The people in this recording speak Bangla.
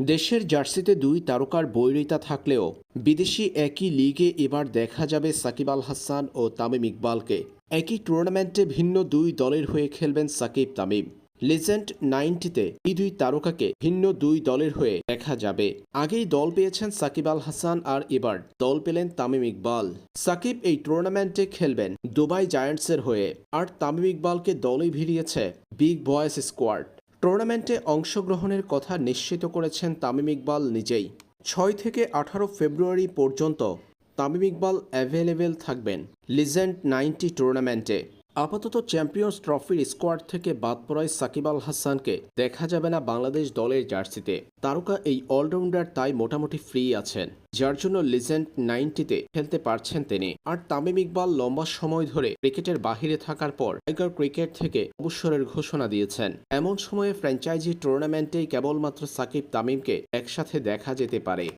দেশের জার্সিতে দুই তারকার বৈরিতা থাকলেও বিদেশি একই লিগে এবার দেখা যাবে সাকিব আল হাসান ও তামিম ইকবালকে। একই টুর্নামেন্টে ভিন্ন দুই দলের হয়ে খেলবেন সাকিব তামিম। লিজেন্ড নাইনটিতে এই দুই তারকাকে ভিন্ন দুই দলের হয়ে দেখা যাবে। আগেই দল পেয়েছেন সাকিব আল হাসান আর এবার দল পেলেন তামিম ইকবাল। সাকিব এই টুর্নামেন্টে খেলবেন দুবাই জায়ান্টসের হয়ে, আর তামিম ইকবালকে দলে ভিড়িয়েছে বিগ বয়েস স্কোয়াড। টুর্নামেন্টে অংশগ্রহণের কথা নিশ্চিত করেছেন তামিম ইকবাল নিজেই। ছয় থেকে আঠারো ফেব্রুয়ারি পর্যন্ত তামিম ইকবাল অ্যাভেলেবেল থাকবেন। লিজেন্ড নাইনটি টুর্নামেন্টে। আপাতত চ্যাম্পিয়ন্স ট্রফির স্কোয়াড থেকে বাদ পড়ায় সাকিব আল হাসানকে দেখা যাবে না বাংলাদেশ দলের জার্সিতে। তারকা এই অলরাউন্ডার তাই মোটামুটি ফ্রি আছেন, যার জন্য লিজেন্ড নাইনটিতে খেলতে পারছেন তিনি। আর তামিম ইকবাল লম্বা সময় ধরে ক্রিকেটের বাহিরে থাকার পর টাইগার ক্রিকেট থেকে অবসরের ঘোষণা দিয়েছেন। এমন সময়ে ফ্র্যাঞ্চাইজি টুর্নামেন্টেই কেবলমাত্র সাকিব তামিমকে একসাথে দেখা যেতে পারে।